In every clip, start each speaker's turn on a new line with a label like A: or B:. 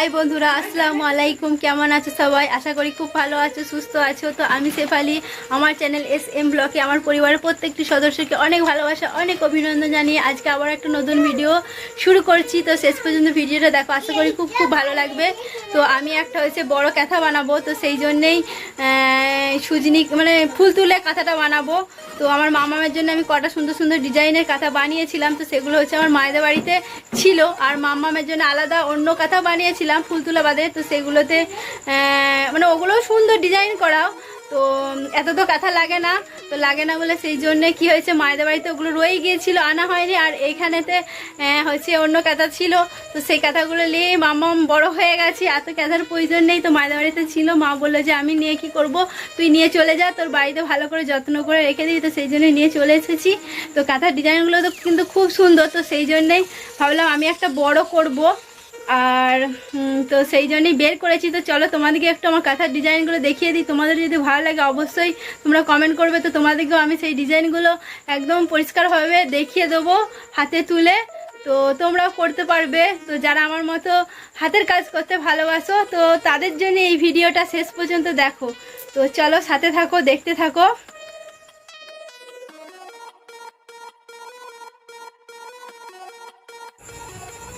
A: High বন্ধুরা, আসসালামু আলাইকুম। কেমন আছো সবাই? আশা করি খুব ভালো আছো, সুস্থ আছো। তো আমি শেফালি, আমার চ্যানেল এস এম ব্লকে আমার পরিবারের প্রত্যেকটি সদস্যকে অনেক ভালোবাসা, অনেক অভিনন্দন জানিয়ে আজকে আবার একটা নতুন ভিডিও শুরু করছি। তো শেষ পর্যন্ত ভিডিওটা দেখো, আশা করি খুব খুব ভালো লাগবে। তো আমি একটা হচ্ছে বড় কাঁথা বানাবো, তো সেই জন্যেই সুজনি মানে ফুল তুলে কাঁথাটা বানাবো। তো আমার মামামের জন্য আমি কটা সুন্দর সুন্দর ডিজাইনের কাঁথা বানিয়েছিলাম। তো সেগুলো হচ্ছে আমার মায়েদের বাড়িতে ছিল, আর মামামের জন্য আলাদা অন্য কাঁথা বানিয়েছিলাম। ফুল তুলা বাদে। তো সেগুলোতে মানে ওগুলোও সুন্দর ডিজাইন করাও। তো, এত তো কাঁথা লাগে না। তো লাগে না বলে সেই জন্যে কি হয়েছে, মায়েদের বাড়িতে ওগুলো রয়ে গিয়েছিল, আনা হয়নি। আর এইখানেতে হচ্ছে অন্য কাঁথা ছিল। তো সেই কাঁথাগুলো নিয়ে মামাম বড় হয়ে গেছে। এত কাঁথার প্রয়োজন নেই। তো মায়েদের বাড়িতে ছিল। মা বলল যে, আমি নিয়ে কি করব? তুই নিয়ে চলে যা। তোর বাড়িতে ভালো করে যত্ন করে রেখে দিই তো সেই জন্য নিয়ে চলে এসেছি। তো কাঁথার ডিজাইনগুলো তো কিন্তু খুব সুন্দর। তো সেই জন্যেই ভাবলাম আমি একটা বড় করব। আর তো সেই জন্যই বের করেছি। তো চলো তোমাদেরকে একটু আমার কাঁথার ডিজাইনগুলো দেখিয়ে দিই। তোমাদের যদি ভালো লাগে অবশ্যই তোমরা কমেন্ট করবে। তো তোমাদেরকেও আমি সেই ডিজাইনগুলো একদম পরিষ্কারভাবে দেখিয়ে দেবো হাতে তুলে। তো তোমরাও করতে পারবে। তো যারা আমার মতো হাতের কাজ করতে ভালোবাসো, তো তাদের জন্য এই ভিডিওটা শেষ পর্যন্ত দেখো। তো চলো সাথে থাকো, দেখতে থাকো।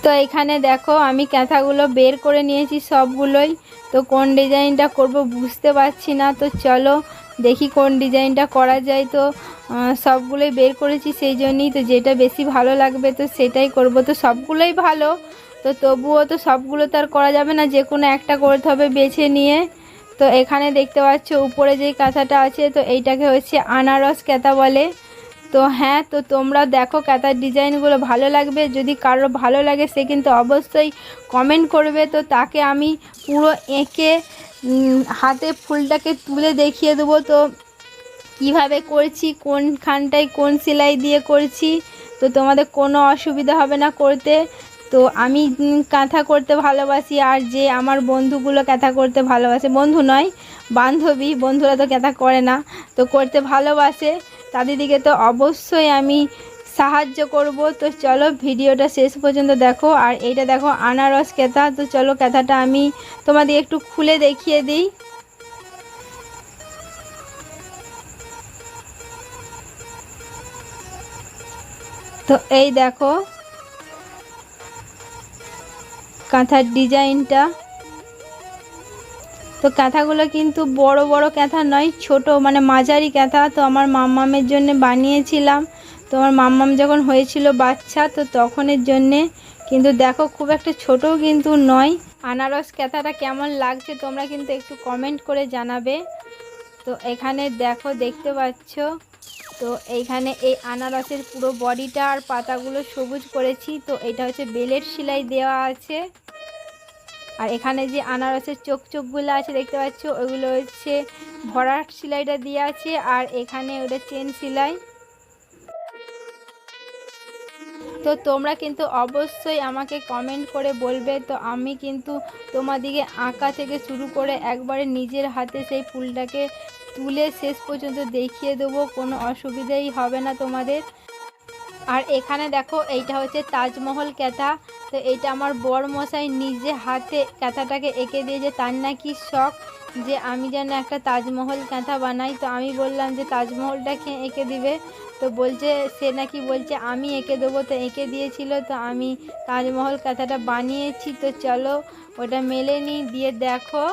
A: তো এখানে দেখো, আমি কাঁথাগুলো বের করে নিয়েছি সবগুলোই। তো কোন ডিজাইনটা করব বুঝতে পারছি না, তো চলো দেখি কোন ডিজাইনটা করা যায়। তো সবগুলোই বের করেছি সেই জন্যই তো যেটা বেশি ভালো লাগবে তো সেটাই করব। তো সবগুলোই ভালো, তো তবুও তো সবগুলো তো আর করা যাবে না, যে কোনো একটা করতে হবে বেছে নিয়ে। তো এখানে দেখতে পাচ্ছ উপরে যেই কাঁথাটা আছে, তো এইটাকে হচ্ছে আনারস কাঁথা বলে। তো হ্যাঁ তো তোমরা দেখো কাঁথার ডিজাইনগুলো ভালো লাগবে। যদি কারও ভালো লাগে, সে কিন্তু অবশ্যই কমেন্ট করবে। তো তাকে আমি পুরো এঁকে হাতে ফুলটাকে তুলে দেখিয়ে দেবো। তো কীভাবে করছি, কোনখানটায় কোন সেলাই দিয়ে করছি, তো তোমাদের কোনো অসুবিধা হবে না করতে। তো আমি কাঁথা করতে ভালোবাসি, আর যে আমার বন্ধুগুলো কাঁথা করতে ভালোবাসে, বন্ধু নয়, বান্ধবী, বন্ধুরা তো কাঁথা করে না। তো করতে ভালোবাসে। তাদের দিকে তো অবশ্যই আমি সাহায্য করব। তো চলো ভিডিওটা শেষ পর্যন্ত দেখো। আর এইটা দেখো আনারস কেতা তো চলো কেতাটা আমি তোমাদের একটু খুলে দেখিয়ে দিই। তো এই দেখো, কাঁথার ডিজাইনটা। তো কাঁথাগুলো কিন্তু বড় বড় কাঁথা নয়, ছোট মানে মাঝারি কাঁথা তো আমার মাম্মামের জন্য বানিয়েছিলাম। তো আমার মাম্মাম যখন হয়েছিল বাচ্চা, তো তখনের জন্যে কিন্তু দেখো খুব একটা ছোটও কিন্তু নয়। আনারস কাঁথাটা কেমন লাগছে তোমরা কিন্তু একটু কমেন্ট করে জানাবে। তো এখানে দেখো, দেখতে পাচ্ছ? তো এইখানে এই আনারসের পুরো বডিটা আর পাতাগুলো সবুজ করেছি। তো এটা হচ্ছে বেলের সেলাই দেওয়া আছে। আর এখানে যে আনারসের চোখ চোখগুলো আছে, দেখতে পাচ্ছ ওইগুলো হচ্ছে ভরাট সেলাইটা দিয়ে আছে আর এখানে ওটা চেন সেলাই। তো তোমরা কিন্তু অবশ্যই আমাকে কমেন্ট করে বলবে। তো আমি কিন্তু তোমাদিকে আঁকা থেকে শুরু করে একবারে নিজের হাতে সেই ফুলটাকে তুলে শেষ পর্যন্ত দেখিয়ে দেবো, কোনো অসুবিধাই হবে না তোমাদের। আর এখানে দেখো, এইটা হচ্ছে তাজমহল ক্যাথা তো এইটা আমার বর মশাই নিজে হাতে ক্যাথাটাকে এঁকে দিয়েছে। তার নাকি শখ যে আমি যেন একটা তাজমহল কাঁথা বানাই। তো আমি বললাম যে তাজমহলটাকে এঁকে দিবে? তো বলছে, সে নাকি বলছে, আমি এঁকে দেবো। তো এঁকে দিয়েছিল। তো আমি তাজমহল কাঁথাটা বানিয়েছি। তো চলো ওটা মেলে নিই, দিয়ে দেখো।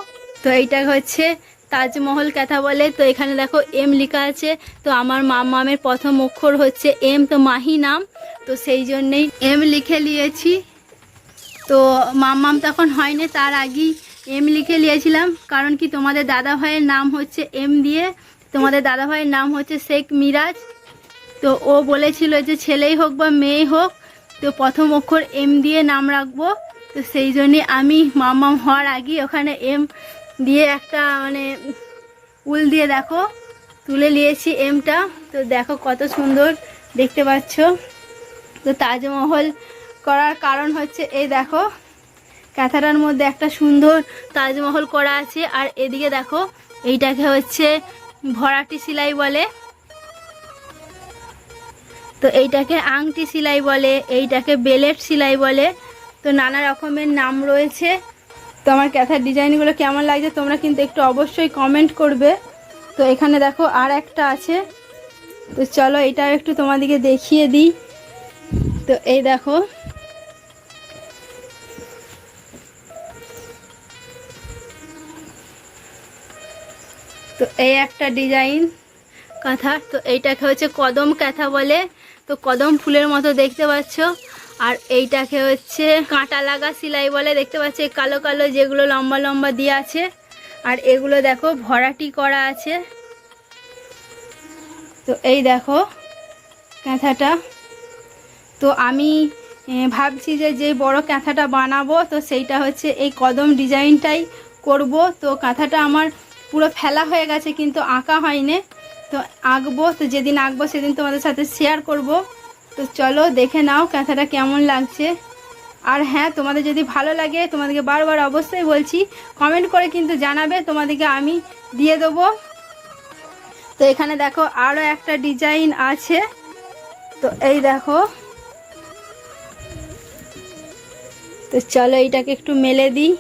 A: তো এইটা হচ্ছে তাজমহল কথা বলে। তো এখানে দেখো এম লেখা আছে। তো আমার মামামের প্রথম অক্ষর হচ্ছে এম। তো মাহি নাম। তো সেই জন্যেই এম লিখে নিয়েছি। তো মাম্মাম তখন হয়নি, তার আগেই এম লিখে নিয়েছিলাম, কারণ কি তোমাদের দাদা ভাইয়ের নাম হচ্ছে এম দিয়ে, তোমাদের দাদা ভাইয়ের নাম হচ্ছে শেখ মিরাজ। তো ও বলেছিল যে ছেলেই হোক বা মেয়ে হোক, তো প্রথম অক্ষর এম দিয়ে নাম রাখব। তো সেই জন্যে আমি মাম্মাম হওয়ার আগেই ওখানে এম দিয়ে একটা মানে উল দিয়ে দেখো, তুলে নিয়েছি এমটা। তো দেখো কত সুন্দর, দেখতে পাচ্ছ? তো তাজমহল করার কারণ হচ্ছে, এই দেখো ক্যাথাটার মধ্যে একটা সুন্দর তাজমহল করা আছে, আর এদিকে দেখো, এইটাকে হচ্ছে ভরাটি সেলাই বলে। তো এইটাকে আংটি সেলাই বলে, এইটাকে বেলেট সেলাই বলে। তো নানা রকমের নাম রয়েছে। তো আমার ক্যাথার ডিজাইনগুলো কেমন লাগছে তোমরা কিন্তু একটু অবশ্যই কমেন্ট করবে। তো এখানে দেখো আর একটা আছে। তো চলো এটাও একটু তোমাদেরকে দেখিয়ে দিই। তো এই দেখো তো এই একটা ডিজাইন কাঁথা। তো এইটাকে হচ্ছে কদম কাঁথা বলে। তো কদম ফুলের মতো দেখতে পাচ্ছ। আর এইটাকে হচ্ছে কাঁটা লাগা সেলাই বলে দেখতে পাচ্ছ। কালো কালো যেগুলো লম্বা লম্বা দিয়ে আছে। আর এগুলো দেখো, ভরাটি করা আছে। তো এই দেখো কাঁথাটা। তো আমি ভাবছি যে যে বড় কাঁথাটা বানাবো, তো সেইটা হচ্ছে এই কদম ডিজাইনটাই করব। তো কাঁথাটা আমার পুরো ফেলা হয়ে গেছে, কিন্তু আঁকা হয়নি। তো আঁকবো, তো যেদিন আঁকবো সেদিন তোমাদের সাথে শেয়ার করব। তো চলো দেখে নাও কাঁথাটা কেমন লাগছে। আর হ্যাঁ তোমাদের যদি ভালো লাগে, তোমাদেরকে বারবার অবশ্যই বলছি কমেন্ট করে কিন্তু জানাবে, তোমাদেরকে আমি দিয়ে দেবো। তো এখানে দেখো আরও একটা ডিজাইন আছে। তো এই দেখো। তো চলো এইটাকে একটু মেলে দিই।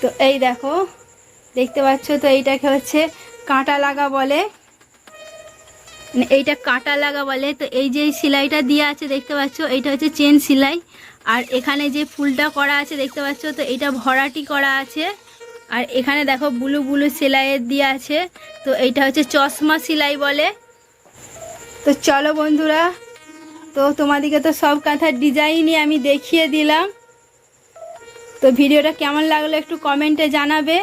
A: তো এই দেখো, দেখতে পাচ্ছ তো এইটাকে হচ্ছে কাঁটা লাগা বলে। মানে এইটা কাঁটা লাগা বলে। তো এই যে সেলাইটা দিয়ে আছে দেখতে পাচ্ছ, এইটা হচ্ছে চেন সেলাই। আর এখানে যে ফুলটা করা আছে দেখতে পাচ্ছ তো, এইটা ভরাটি করা আছে। আর এখানে দেখো বুলু বুলু সেলাইয়ের দিয়ে আছে। তো এইটা হচ্ছে চশমা সেলাই বলে। তো চলো বন্ধুরা, তো তোমাদেরকে তো সব কাঁথার ডিজাইনই আমি দেখিয়ে দিলাম। তো ভিডিওটা কেমন লাগল একটু কমেন্টে জানাবে।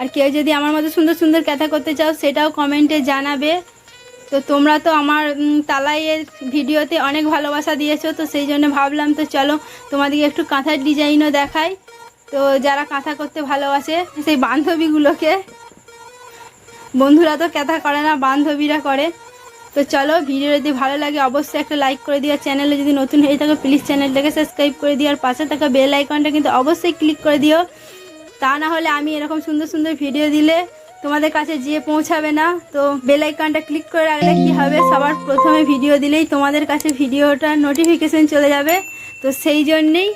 A: আর কেউ যদি আমার মতো সুন্দর সুন্দর কাঁথা করতে চাও, সেটাও কমেন্টে জানাবে। তো তোমরা তো আমার তালাইয়ের ভিডিওতে অনেক ভালোবাসা দিয়েছ, তো সেই জন্য ভাবলাম, তো চলো তোমাদেরকে একটু কাঁথার ডিজাইনও দেখাই। তো যারা কাঁথা করতে ভালোবাসে, সেই বান্ধবীগুলোকে। বন্ধুরা তো কাঁথা করে না, বান্ধবীরা করে। তো চলো ভিডিও যদি ভালো লাগে, অবশ্যই একটা লাইক করে দিও। চ্যানেলে যদি নতুন হয়ে থাকো প্লিজ চ্যানেলটাকে সাবস্ক্রাইব করে দিও। আর পাশে থাকা বেল আইকনটা কিন্তু অবশ্যই ক্লিক করে দিও। তা না হলে আমি এরকম সুন্দর সুন্দর ভিডিও দিলে তোমাদের কাছে যেয়ে পৌঁছাবে না। তো বেল আইকনটা ক্লিক করে রাখলে কি হবে? সবার প্রথমে ভিডিও দিলেই তোমাদের কাছে ভিডিওটা নোটিফিকেশন চলে যাবে। তো সেই জন্যেই,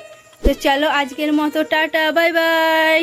A: তো চলো আজকের মতো, টাটা বাই বাই